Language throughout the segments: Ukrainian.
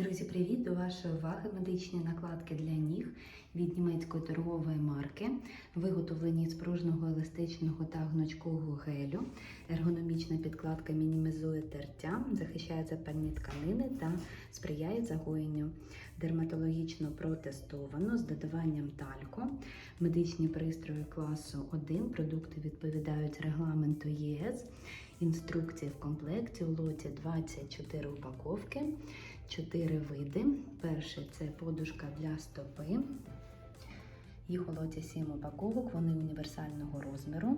Друзі, привіт! До вашої уваги медичні накладки для ніг від німецької торгової марки, виготовлені з пружного еластичного та гнучкого гелю. Ергономічна підкладка мінімізує тертя, захищає запальні тканини та сприяє загоєнню. Дерматологічно протестовано з додаванням тальку. Медичні пристрої класу 1. Продукти відповідають регламенту ЄС. Інструкції в комплекті у лоті 24 упаковки. Чотири види. Перший це подушка для стопи. Їх у лоті 7 упаковок, вони універсального розміру.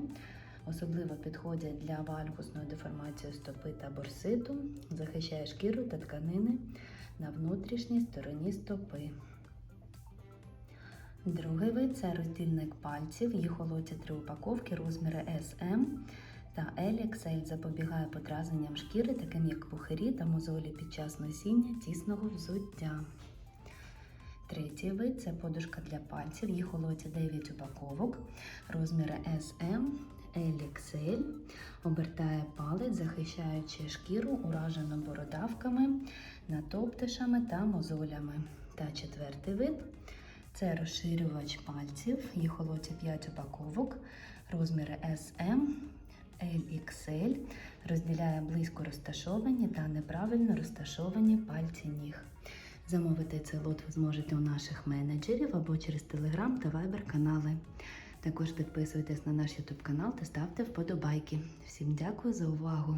Особливо підходять для вальгусної деформації стопи та борситу, захищає шкіру та тканини на внутрішній стороні стопи. Другий вид це роздільник пальців. Їх у лоті 3 упаковки, розміри SM та LXL запобігає подразненням шкіри, таким як пухирі та мозолі під час носіння тісного взуття. Третій вид це подушка для пальців. Їх у лоті 9 упаковок, розміри SM, LXL, обертає палець, захищаючи шкіру, уражену бородавками, натоптишами та мозолями. Та четвертий вид це розширювач пальців. Їх у лоті 5 упаковок, розміри SM, LXL розділяє близько розташовані та неправильно розташовані пальці ніг. Замовити цей лот ви зможете у наших менеджерів або через Telegram та Viber канали. Також підписуйтесь на наш YouTube канал та ставте вподобайки. Всім дякую за увагу!